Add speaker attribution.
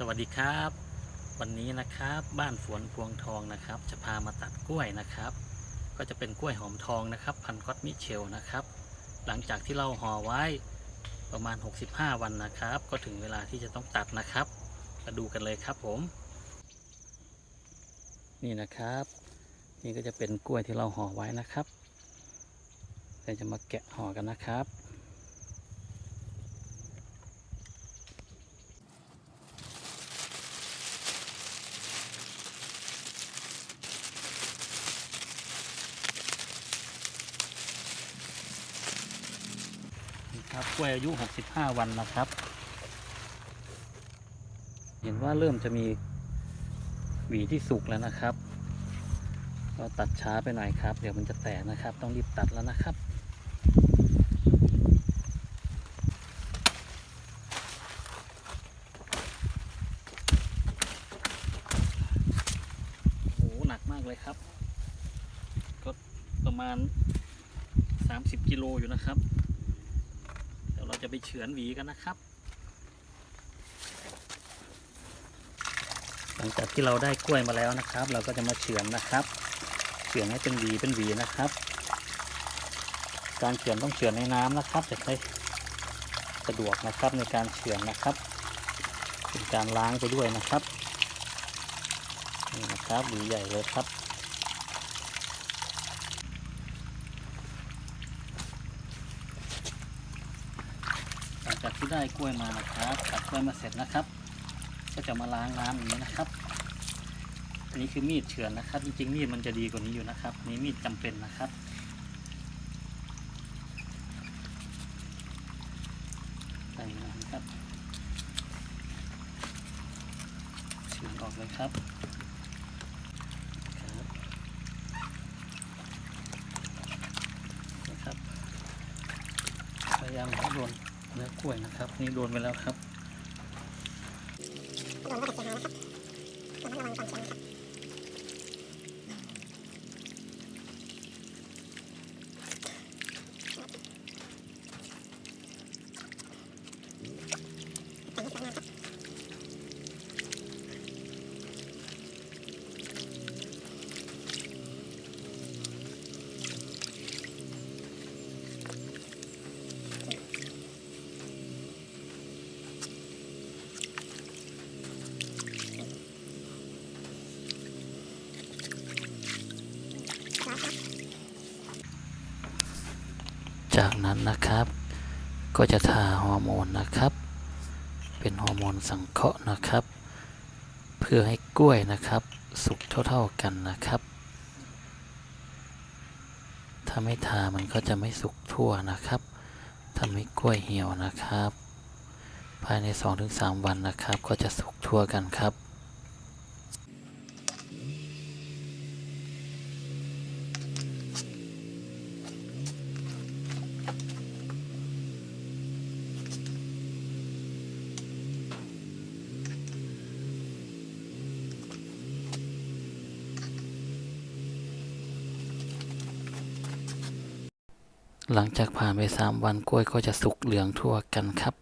Speaker 1: สวัสดีครับ วันนี้นะครับบ้านสวนพวงทองนะครับ จะพามาตัดกล้วยนะครับ ก็จะเป็นกล้วยหอมทองนะครับ พันธุ์ก็อตมิเชลนะครับ หลังจากที่เราห่อไว้ประมาณ 65 วันนะครับ ก็ถึงเวลาที่จะต้องตัดนะครับ มาดูกันเลยครับผม นี่นะครับ นี่ก็จะเป็นกล้วยที่เราห่อไว้นะครับเราจะมาแกะห่อกันนะครับ นะครับกล้วยอายุ 65 วันนะครับ เห็นว่าเริ่มจะมีหวีที่สุกแล้วนะครับ เราตัดช้าไปหน่อยครับ เดี๋ยวมันจะแตกนะครับ ต้องรีบตัดแล้วนะครับโอ้หหนักมากเลยครับ ก็ประมาณ 30 กิโลอยู่นะครับ จะไปเฉือนหวีกันนะครับ หลังจากที่เราได้กล้วยมาแล้วนะครับ เราก็จะมาเฉือนนะครับ เฉือนให้เป็นหวีเป็นหวีนะครับ การเฉือนต้องเฉือนในน้ำนะครับจะได้สะดวกนะครับในการเฉือนนะครับ เป็นการล้างไปด้วยนะครับนี่นะครับหวีใหญ่เลยครับ หลังจาก ที่ได้กล้วยมานะครับตัดกล้วยมาเสร็จนะครับ ก็จะมาล้างน้ำอย่างนี้นะครับ อันนี้คือมีดเฉือนนะครับ จริงๆมีดมันจะดีกว่านี้อยู่นะครับนี้มีดจำเป็นนะครับใส่นะครับเฉือนออกเลยครับนะครับพยายามให้โดน เนื้อกล้วยนะครับ นี่โดนไปแล้วครับ
Speaker 2: โดนก็จะเสียหายนะครับระวังก่อนเสียนะครับ
Speaker 1: จากนั้นนะครับ ก็จะทาฮอร์โมนนะครับ เป็นฮอร์โมนสังเคราะห์นะครับ เพื่อให้กล้วยนะครับ สุกเท่าๆกันนะครับ ถ้าไม่ทามันก็จะไม่สุกทั่วนะครับทำให้กล้วยเหี่ยวนะครับ ภายใน 2-3 วันนะครับ ก็จะสุกทั่วกันครับ หลังจากผ่านไป 3 วันกล้วยก็จะสุกเหลืองทั่วกันครับ